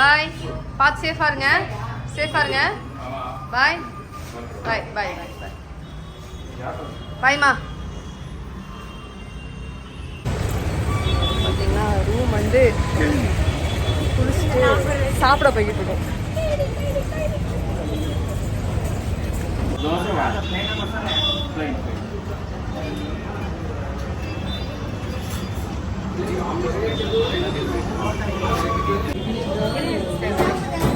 பாய் பார்த்து சேஃபாக இருங்க சேஃபாக இருங்க பாய் பாய் பாய் பாய் பாய் பாய்மா பார்த்தீங்கன்னா ரூம் வந்து குளிச்சுட்டு சாப்பிட போய்கிட்டு இருக்கோம் கை ఆ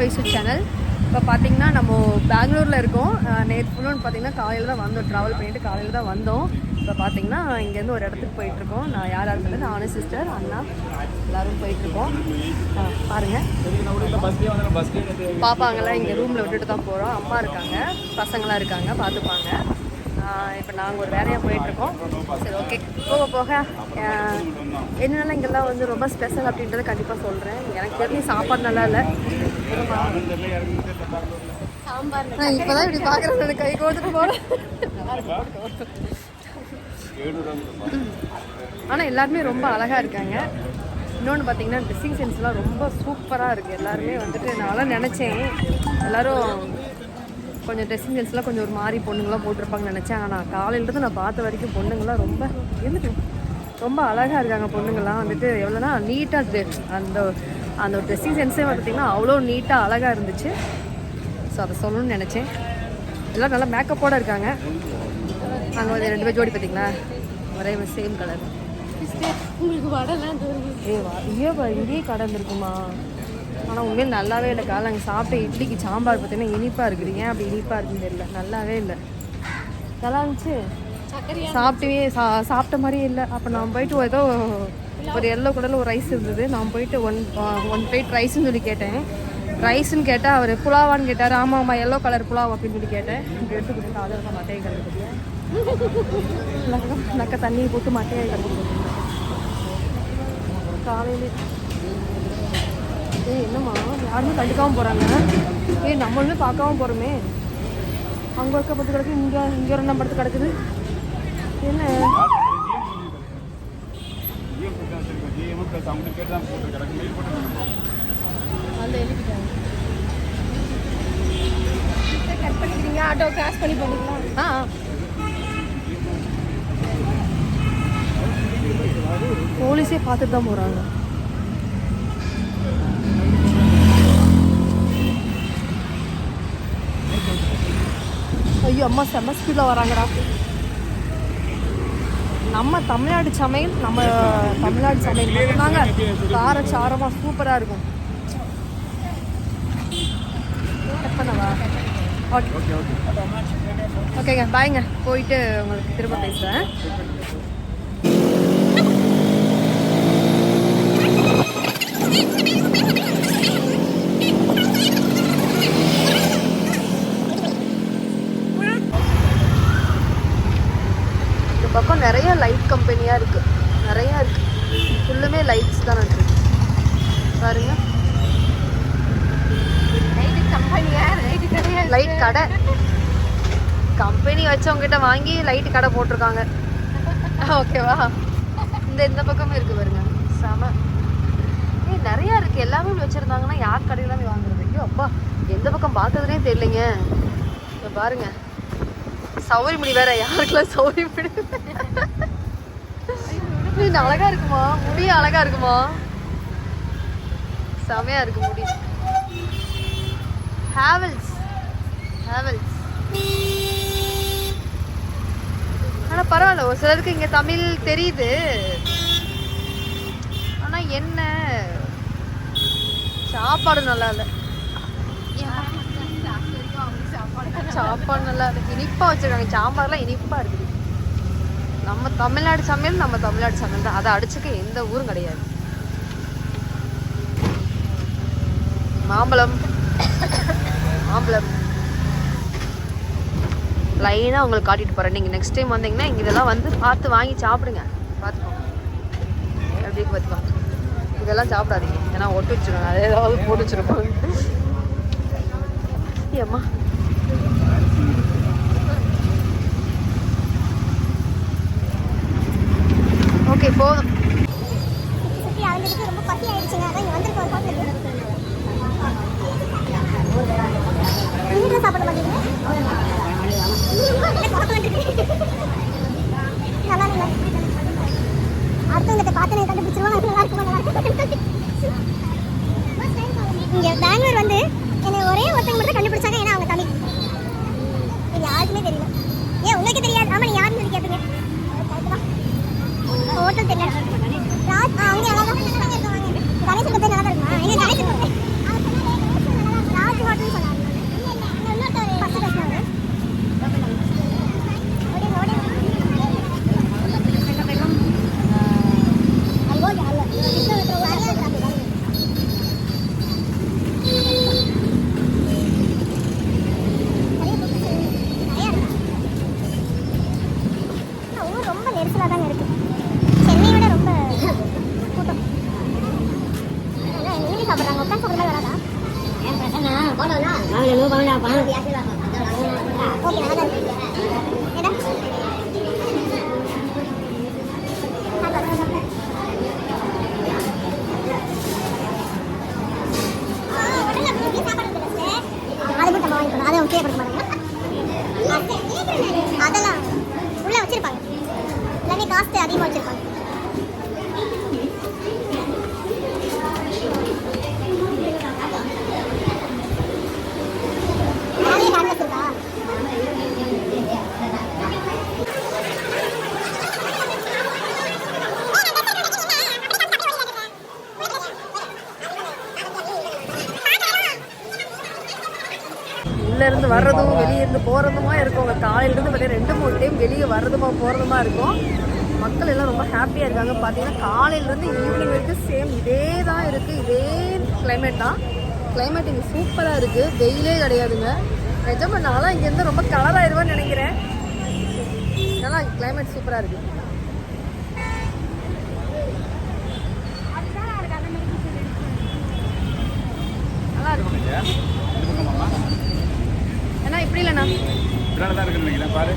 வயசு சேனல் இப்போ பார்த்தீங்கன்னா நம்ம பெங்களூரில் இருக்கோம். நேற்று ஃபுல்லுன்னு பார்த்தீங்கன்னா காலையில் தான் வந்தோம். ட்ராவல் பண்ணிட்டு காலையில் தான் வந்தோம். இப்போ பார்த்தீங்கன்னா இங்கேருந்து ஒரு இடத்துக்கு போயிட்டுருக்கோம். நான் யாராக இருக்கிறது நானும் சிஸ்டர் அண்ணா. எல்லாரும் போயிட்டுருக்கோம். பாருங்கள் பாப்பாங்கெல்லாம் இங்கே ரூமில் விட்டுட்டு தான் போகிறோம் அம்மா இருக்காங்க. பசங்களாம் இருக்காங்க. பார்த்துப்பாங்க இப்போ நாங்கள் ஒரு வேலையாக போயிட்டுருக்கோம். சரி ஓகே போக போக. என்னென்னா என்னென்னலாம் இங்கெல்லாம் வந்து ரொம்ப ஸ்பெஷல் அப்படின்றத கண்டிப்பாக சொல்கிறேன் எனக்கு தெரிஞ்சு சாப்பாடு நல்லா இல்லை. நான் இப்போ தான் இப்படி பார்க்குறேன் கை ஆனால் எல்லாருமே ரொம்ப அழகாக இருக்காங்க. இன்னொன்று பார்த்தீங்கன்னா ட்ரெஸ்ஸிங் சென்ஸ்லாம் ரொம்ப சூப்பராக இருக்குது எல்லாருமே வந்துட்டு நான்லாம் நினச்சேன். எல்லாரும் கொஞ்சம் ட்ரெஸ்ஸிங் சென்ஸ்லாம் கொஞ்சம் ஒரு மாதிரி பொண்ணுங்களாம் போட்டிருப்பாங்கன்னு நினச்சேன். ஆனால் காலையிலேருந்து நான் பார்த்த வரைக்கும் பொண்ணுங்களாம் ரொம்ப இருந்துட்டு ரொம்ப அழகாக இருக்காங்க பொண்ணுங்கள்லாம் வந்துட்டு எவ்வளோனா நீட்டாக அந்த அந்த ட்ரெஸ்ஸிங் சென்ஸே பார்த்தீங்கன்னா அவ்வளோ நீட்டாக அழகாக இருந்துச்சு. ஸோ அதை சொல்லணும்னு நினச்சேன். எல்லாம் நல்லா மேக்கப்போட இருக்காங்க. அங்கே வந்து ரெண்டு பேர் ஜோடி பார்த்தீங்களா ஒரே சேம் கலர் உங்களுக்கு வடைலாம் ஏ வா ஐயோ பா இங்கேயே கடை இருந்திருக்குமா ஆனால் உண்மையில் நல்லாவே இல்லை. காலை நாங்கள் சாப்பிட்ட இட்லிக்கு சாம்பார் பார்த்தீங்கன்னா இனிப்பாக இருக்குது. ஏன் அப்படி இனிப்பாக இருக்குன்னு தெரியல. நல்லாவே இல்லை. நல்லா இருந்துச்சு? சாப்பிட்டவே சா சாப்பிட்ட மாதிரியே இல்லை. அப்போ நான் போயிட்டு ஏதோ ஒரு எல்லோ கலரில் ஒரு ரைஸ் இருந்தது. நான் போயிட்டு ஒன் ஒன் பிளேட் ரைஸ்னு சொல்லி கேட்டேன். ரைஸ்ன்னு கேட்டால் அவர் புலாவான்னு கேட்டார். ஆமாம் ஆமாம் எல்லோ கலர் புலாவ் அப்படின்னு சொல்லி கேட்டேன். இப்படி எடுத்து கொடுத்தா தான் மட்டையை கலந்து நக்க தண்ணியை போட்டு மட்டையை கலந்து காலையிலே. ஏய் என்னம்மா? யாருமே கண்டுக்காம போகிறாங்க ஏய் நம்மளுமே பார்க்காம போகிறோமே அங்கே இருக்க பத்து கிடக்கு இங்கே இங்கே ஒரு நம்பர் கிடக்குது. என்ன? கட் பண்ணிக்கிறீங்க ஆட்டோ கிராஸ் பண்ணி பண்ணிக்கலாம் ஆ போலீஸே பார்த்துட்டு தான் போகிறாங்க ஐயோ அம்மா செம்ம ஸ்பீடில் வராங்கடா. நம்ம தமிழ்நாடு சமையல் நம்ம தமிழ்நாடு சமையல் மட்டும்தாங்க. கார சாரமாக சூப்பராக இருக்கும். ஓகே. ஓகேங்க பாய்ங்க போயிட்டு உங்களுக்கு திரும்ப பேசுகிறேன் இந்த பக்கம் நிறைய லைட் கம்பெனியாக இருக்குது நிறையா இருக்குது ஃபுல்லுமே லைட்ஸ் தான் இருக்குது பாருங்க. லைட் கடை. கம்பெனி வச்சவங்ககிட்ட வாங்கி லைட் கடை போட்டிருக்காங்க. ஓகேவா இந்த இந்த பக்கமும் இருக்கு பாருங்க. செம. ஏய் நிறைய இருக்கு. எல்லாமே வச்சிருந்தாங்கன்னா யார் கடையில தெரியலைங்க. இங்க பாருங்க. சௌரி முடி வேற யாருக்கெல்லாம் சௌரி முடி இது அழகா இருக்குமா? முடி அழகா இருக்குமா? செமையா இருக்கு முடி. ஹேவல்ஸ் ஹேவல்ஸ் ஆனா பரவாயில்ல ஒரு சிலருக்கு இங்க தமிழ் தெரியுது. ஆனா என்ன? சாப்பாடு நல்லா இல்லை. சாப்பாடு நல்லா இருக்கு. இனிப்பா வச்சிருக்காங்க. சாம்பார்லாம் இனிப்பா இருக்குது. நம்ம தமிழ்நாடு சமையல் நம்ம தமிழ்நாடு சமையல் தான். அதை அடிச்சுக்க எந்த ஊரும் கிடையாது. மாம்பழம். மாம்பழம். லைனாக உங்களுக்கு காட்டிட்டு போகிறேன் நீங்கள் நெக்ஸ்ட் டைம் வந்தீங்கன்னா இங்கே இதெல்லாம் வந்து பார்த்து வாங்கி சாப்பிடுங்க. பார்த்துக்கோங்க. எப்படி பார்த்துக்கோங்க. இதெல்லாம் சாப்பிடாதீங்க. ஏன்னா ஒட்டு வச்சிருக்காங்க அதை ஏதாவது போட்டு வச்சிருப்பாங்க. ஏம்மா? ஓகே போதும் சுற்றி அலைஞ்சதுக்கு ரொம்ப பசி ஆயிடுச்சுங்க அதான் இங்கே வந்திருக்கோம் ஒரு ஹோட்டலுக்கு வீட்டில் சாப்பிட மாட்டீங்க நல்லா இல்லை அடுத்தவங்க பார்த்து நான் கண்டுபிடிச்சிருவாங்க நல்லா இருக்குமா நல்லா இருக்கும் இங்கே பெங்களூர் வந்து என்னை ஒரே ஒருத்தங்க மட்டும் கண்டுபிடிச்சாங்க ஏன்னா அவங்க தமிழ் இது யாருக்குமே தெரியல ஏன் உங்களுக்கு தெரியாது ஆமா நீ யாருன்னு சொல்லி கேட்பீங்க ஹோட்டல் தெரியல ராஜ் ஆ, அங்க அழகா இருக்காங்க கணேசன் பத்தி நல்லா இருக்குமா எங்க கணேசன் பத்தி ராஜ் ஹோட்டல் சொன்னாங்க ஃபர்ஸ்ட் பேசினாங்க ஊர் ரொம்ப நெரிசலாக தாங்க இருக்கு சென்னையை விட ரொம்ப கூட்டம் அதான் எங்கள் வீட்டில் சாப்பிட்றாங்க உட்காந்து சாப்பிட்ற மாதிரி வராதா ஓகே நல்லா இருக்கு எடா அது மட்டும் நம்ம வாங்கிக்கணும் அதை அவங்க கொடுக்க மாட்டாங்க அதெல்லாம் உள்ள வச்சிருப்பாங்க. எல்லாமே காசு அதிகமாக வச்சிருப்பாங்க நிறைய ஹேண்ட்லஸ் இருக்கா உள்ள இருந்து வர்றதும் போகிறதுமா இருக்கும். உங்கள் காலையிலேருந்து வெளியே பார்த்தீங்கன்னா ரெண்டு மூணு டைம் வெளியே வர்றதுமா போகிறதுமா இருக்கும். மக்கள் எல்லாம் ரொம்ப ஹாப்பியாக இருக்காங்க. பார்த்தீங்கன்னா காலையிலேருந்து ஈவினிங் வரைக்கும் சேம் இதே தான் இருக்குது இதே கிளைமேட் தான். கிளைமேட் இங்கே சூப்பராக இருக்குது வெயிலே கிடையாதுங்க. நிஜமாக நான்லாம் இங்கேருந்து ரொம்ப கலர் நினைக்கிறேன். நல்லா கிளைமேட் சூப்பராக இருக்குது நல்லா இருக்கும் இருக்கு இப்படி இல்லைண்ணா. பின்னால தான் இருக்குன்னு நினைக்கிறேன். பாரு.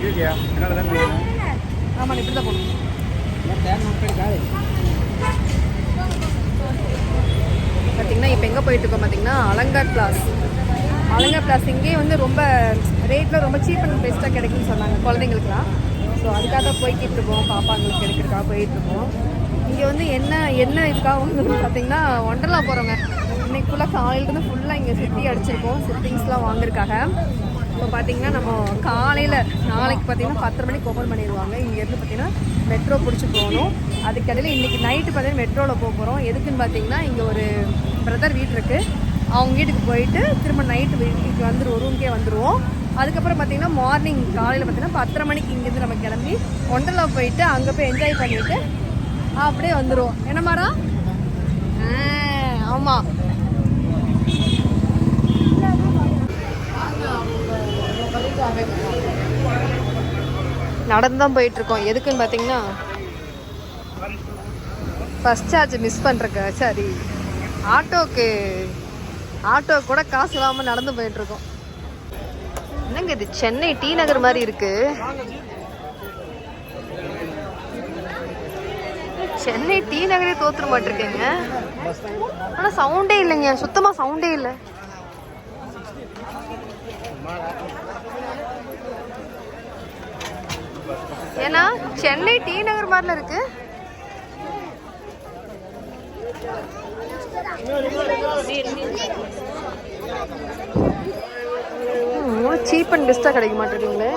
இருக்கியா பின்னால தான் நினைக்கிறேன் ஆமாம் இப்படி தான் போகணும் பார்த்தீங்கன்னா இப்போ எங்கே போயிட்டு இருக்கோம் பார்த்தீங்கன்னா அலங்காட் பிளாஸ் அலங்காட் பிளாஸ் இங்கேயே வந்து ரொம்ப ரேட்டில் ரொம்ப சீப் அண்ட் பெஸ்ட்டாக கிடைக்கும்னு சொன்னாங்க குழந்தைங்களுக்குலாம் ஸோ அதுக்காக தான் போய்கிட்டு இருக்கோம். பாப்பாங்களுக்கு எடுக்கிறதுக்காக போயிட்டு இருக்கோம். இங்கே வந்து என்ன என்ன இதுக்காக வந்து பார்த்தீங்கன்னா ஒண்டர்லா போகிறோங்க இன்னைக்கு ஃபுல்லாக காலையிலேருந்து ஃபுல்லாக இங்கே சுற்றி அடிச்சிருக்கோம். சிட்டிங்ஸ்லாம் வாங்குறதுக்காக. இப்போ பார்த்தீங்கன்னா நம்ம காலையில் நாளைக்கு பார்த்தீங்கன்னா பத்தரை மணிக்கு ஓப்பன் பண்ணிடுவாங்க. இங்கேருந்து பார்த்தீங்கன்னா மெட்ரோ பிடிச்சி போகணும். அதுக்கடையில் இன்றைக்கி நைட்டு பார்த்தீங்கன்னா மெட்ரோவில் போக போகிறோம் எதுக்குன்னு பார்த்தீங்கன்னா இங்கே ஒரு பிரதர் வீடு இருக்குது அவங்க வீட்டுக்கு போயிட்டு திரும்ப நைட்டு வீட்டுக்கு வந்துடுவோம் ரூம்க்கே வந்துடுவோம் அதுக்கப்புறம் பார்த்தீங்கன்னா மார்னிங் காலையில் பார்த்தீங்கன்னா பத்தரை மணிக்கு இங்கேருந்து நம்ம கிளம்பி ஒண்டர்லா போயிட்டு அங்கே போய் என்ஜாய் பண்ணிவிட்டு அப்படியே வந்துடுவோம் என்ன மாறா? ஆமாம் நடந்து தான் போயிட்டு இருக்கோம் எதுக்குன்னு பார்த்தீங்கன்னா ஃபர்ஸ்ட் சார்ஜ் மிஸ் பண்ணுறக்கா சரி ஆட்டோக்கு ஆட்டோ கூட காசு இல்லாமல் நடந்து போயிட்டு இருக்கோம் என்னங்க இது? சென்னை டி நகர் மாதிரி இருக்கு. சென்னை டி நகரே தோத்துற மாட்டிருக்கேங்க. ஆனால் சவுண்டே இல்லைங்க. சுத்தமாக சவுண்டே இல்லை ஏன்னா சென்னை டி நகர் மாதிரில இருக்கு. சீப் அண்ட் பெஸ்ட்டாக கிடைக்க மாட்டேங்குங்களே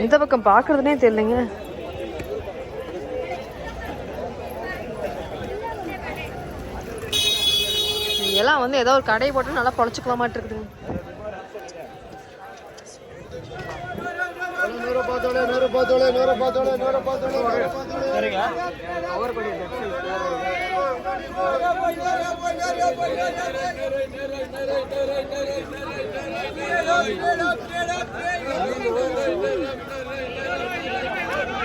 எந்த பக்கம் பார்க்கறதுனே தெரியலங்க. இதெல்லாம் வந்து ஏதோ ஒரு கடை போட்டு நல்லா பொழைச்சிக்கலாமாட்டு இருக்குதுங்க.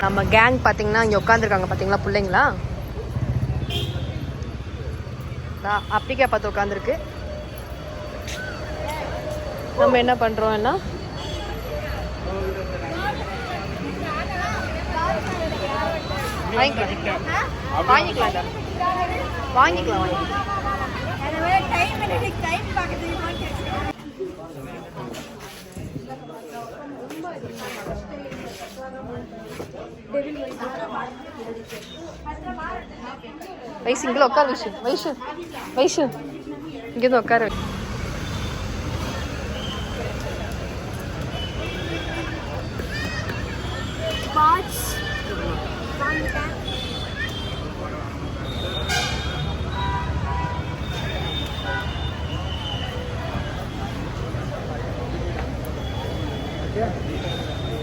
நம்ம கேங் பார்த்தீங்கன்னா இங்கே உட்காந்துருக்காங்க பார்த்தீங்களா பிள்ளைங்களா? அப்படிக்கா பார்த்து உட்காந்துருக்கு நம்ம என்ன பண்ணுறோம் வாங்கிக்கலாம். வாங்கிக்கலாம். வாங்கிக்கலாம் வயசு இங்கே உட்கார வைஷு வைஷு வைஷு இங்கேருந்து உட்கார. வை.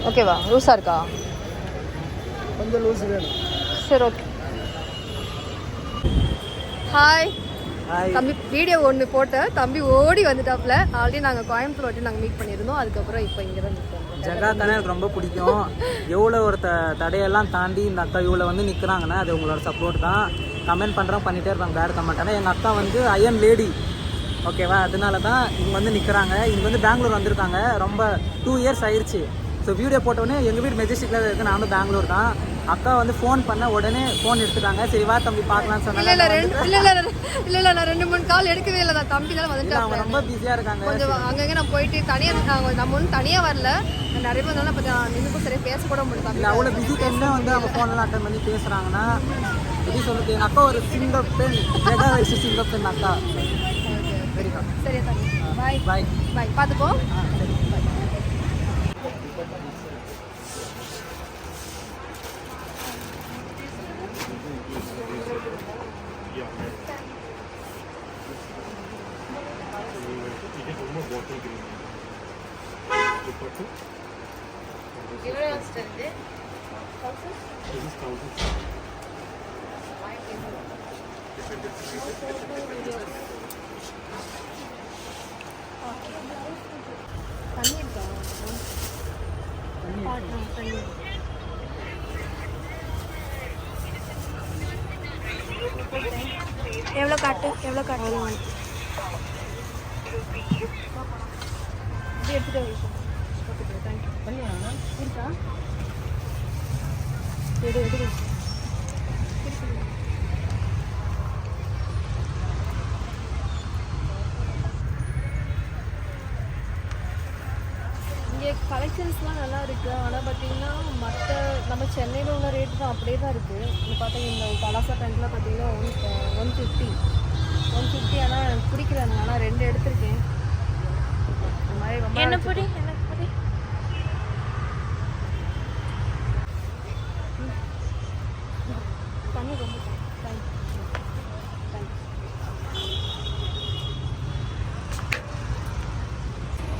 ஓகேவா லூஸாக இருக்கா? கொஞ்சம் லூஸ் வேணும். சரி ஓகே ஹாய் தம்பி வீடியோ ஒன்று போட்டேன் தம்பி ஓடி வந்துட்டாப்ல ஆல்ரெடி நாங்கள் கோயம்புத்தூர் வாட்டி நாங்கள் மீட் பண்ணியிருந்தோம். அதுக்கப்புறம் இப்போ இங்கே தான் மீட் பண்ணுறோம் ஜகாத்தானே எனக்கு ரொம்ப பிடிக்கும். எவ்வளோ ஒரு த தடையெல்லாம் தாண்டி இந்த அக்கா இவ்வளோ வந்து நிற்கிறாங்கன்னா அது உங்களோட சப்போர்ட் தான். கமெண்ட் பண்ணுறோம் பண்ணிகிட்டே இருப்பாங்க பேட் கமெண்ட் ஆனால் எங்கள் அக்கா வந்து அயன் லேடி ஓகேவா அதனால தான் இங்கே வந்து நிற்கிறாங்க இங்கே வந்து பெங்களூர் வந்திருக்காங்க. ரொம்ப டூ இயர்ஸ் ஆயிடுச்சு ஸோ வீடியோ போட்டோன்னே எங்கள் வீடு மெஜஸ்டிக்கில் இருக்குது நானும் பெங்களூர் தான். அக்கா வந்து ஃபோன் பண்ண உடனே ஃபோன் எடுத்துட்டாங்க. சரி வா தம்பி பார்க்கலாம்னு இல்லை இல்லை சொன்னாங்க ரெண்டு இல்லை இல்லை இல்லை இல்லை நான் ரெண்டு மூணு கால் எடுக்கவே இல்லை. நான் தம்பி தான் அவங்க வந்துட்டாப்ல ரொம்ப பிஸியாக இருக்காங்க. கொஞ்சம் அங்கங்கே நான் போயிட்டு தனியாக நாங்கள் நம்ம ஒன்றும் தனியாக வரல. நிறைய பேர் இருந்தாலும் இப்போ நின்றுக்கும் சரியாக பேச கூட தம்பி இல்லை அவ்வளோ பிஸி டைம்ல வந்து அவங்க ஃபோன்லாம் அட்டன் பண்ணி பேசுகிறாங்கன்னா எப்படி சொல்றது? எங்கள் அக்கா ஒரு சிங்கர் பெண் மெகா வயசு சிங்கர் பெண் அக்கா. சரியா தம்பி. பாய் பாய் பாய் பார்த்துப்போ தண்ணி எவ்வளோ காட்டு? எவ்வளோ காட்டு? இது எடுத்துட்டு தேங்க்யூ இருக்கா? எடு எடு. இங்கே கலெக்ஷன்ஸ்லாம் நல்லா இருக்கு ஆனால் பார்த்தீங்கன்னா மற்ற நம்ம சென்னையில் உள்ள ரேட் தான் அப்படியே தான் இருக்குது இங்கே பார்த்தீங்கன்னா இந்த பலாசா பேண்ட்லாம் பார்த்தீங்கன்னா one one fifty one fifty ஆனால் எனக்கு பிடிக்கல. எனக்கு ஆனால் ரெண்டு எடுத்திருக்கேன். இந்த மாதிரி ரொம்ப என்ன பொடி? என்ன பொடி தண்ணி ரொம்ப தேங்க்ஸ்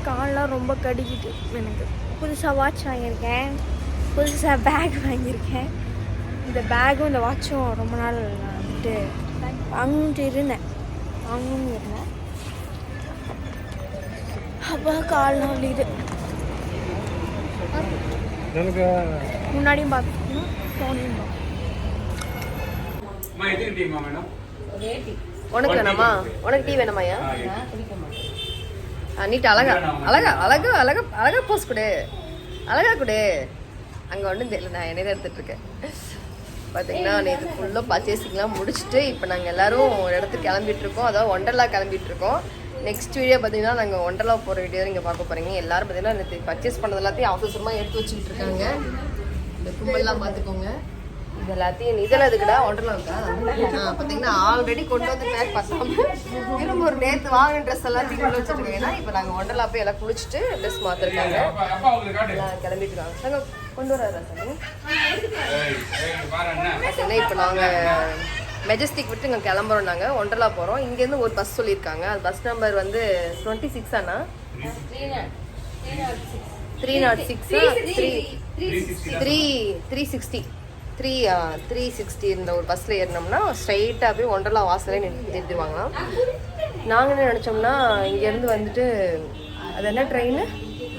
கால்லாம் ரொம்ப கடிக்குது எனக்கு புதுசாக வாட்ச் வாங்கியிருக்கேன். புதுசாக பேக் வாங்கியிருக்கேன். இந்த பேக்கும் இந்த வாட்சும் ரொம்ப நாள் நான் வந்துட்டு வாங்கணுன்ட்டு இருந்தேன். வாங்கணும்னு இருந்தேன். அப்போ கால்லாம் வலிக்குது. எனக்கு முன்னாடியும் பார்த்துக்கணும் ஃபோனையும் மேடம் உனக்கு வேணாமா? உனக்கு டீ வேணாமாயா நீட்டு அழகா அழகா அழகா அழகா அழகா போஸ் கொடு. அழகா கொடு. அங்கே ஒன்றும் தெரியல நான் என்னை தான் எடுத்துட்டு இருக்கேன். பார்த்தீங்கன்னா நேற்று ஃபுல்லாக பர்ச்சேசிங்லாம் முடிச்சுட்டு இப்போ நாங்கள் எல்லாரும் ஒரு இடத்துக்கு கிளம்பிட்டு இருக்கோம். அதாவது ஒண்டர்லா கிளம்பிட்டு இருக்கோம். நெக்ஸ்ட் வீடியோ பார்த்தீங்கன்னா நாங்கள் ஒண்டர்லா போகிற வீடியோ இங்கே பார்க்க போகிறீங்க எல்லாரும் பார்த்தீங்கன்னா நேற்று பர்ச்சேஸ் பண்ணது எல்லாத்தையும் அவசரமாக எடுத்து வச்சுக்கிட்டு இருக்காங்க. இந்த கும்பல்லாம் பார்த்துக்கோங்க இது எல்லாத்தையும் இதெல்லாம் ஒண்டர்லாவுக்கா ஆ பார்த்தீங்கன்னா ஆல்ரெடி கொண்டு வந்து பேக் பத்தாம. திரும்ப ஒரு நேற்று வாங்கின ட்ரெஸ் எல்லாத்தையும் கொண்டு வச்சுருக்காங்க ஏன்னா இப்போ நாங்கள் ஒண்டர்லா போய் எல்லாம் குளிச்சுட்டு ட்ரெஸ் மாற்றிருக்காங்க எல்லாம் கிளம்பிட்டு இருக்காங்க நாங்க கொண்டு அண்ணா. பார்த்தீங்கன்னா இப்போ நாங்கள் மெஜஸ்டிக் விட்டு இங்கே கிளம்புறோம் நாங்கள் ஒண்டர்லா போகிறோம் இங்கேருந்து ஒரு பஸ் சொல்லியிருக்காங்க. அது பஸ் நம்பர் வந்து டுவெண்ட்டி சிக்ஸ் அண்ணா three naught six three three three sixty three three சிக்ஸ்டின்ற ஒரு பஸ்ஸில் ஏறினோம்னா ஸ்ட்ரைட்டாக போய் ஒண்டர்லா வாசலே நிறுத்திடுவாங்களாம் நாங்கள் என்ன நினச்சோம்னா இங்கேருந்து வந்துட்டு அது என்ன ட்ரெயின்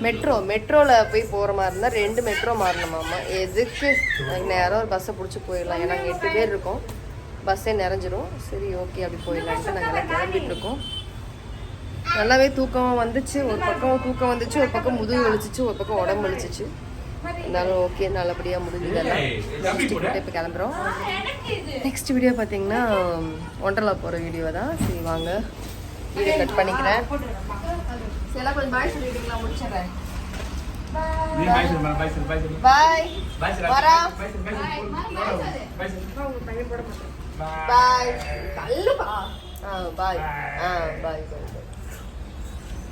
மெட்ரோ மெட்ரோவில் போய் போகிற மாதிரி இருந்தால் ரெண்டு மெட்ரோ மாறணுமாம்மா எதுக்கு? நேரம் ஒரு பஸ்ஸை பிடிச்சி போயிடலாம். ஏன்னா நாங்கள் எட்டு பேர் இருக்கோம். பஸ்ஸே நிறைஞ்சிரும். சரி ஓகே அப்படி போயிடலான்ட்டு நாங்கள் எல்லாம் கிளம்பிட்டு இருக்கோம். நல்லாவே தூக்கம் வந்துச்சு. ஒரு பக்கம் தூக்கம் வந்துச்சு. ஒரு பக்கம் முதுகு வலிச்சிச்சு. ஒரு பக்கம் உடம்பு வலிச்சிச்சு. இருந்தாலும் ஓகே நல்லபடியாக முடிஞ்சதெல்லாம். இப்போ கிளம்புறோம். நெக்ஸ்ட் வீடியோ பார்த்தீங்கன்னா ஒண்டர்லா போகிற வீடியோ தான். சரி வாங்க. வீடியோ கட் பண்ணிக்கிறேன். பாய் பாய் பாய் ஆ பாய் ஆ பாய் பாய்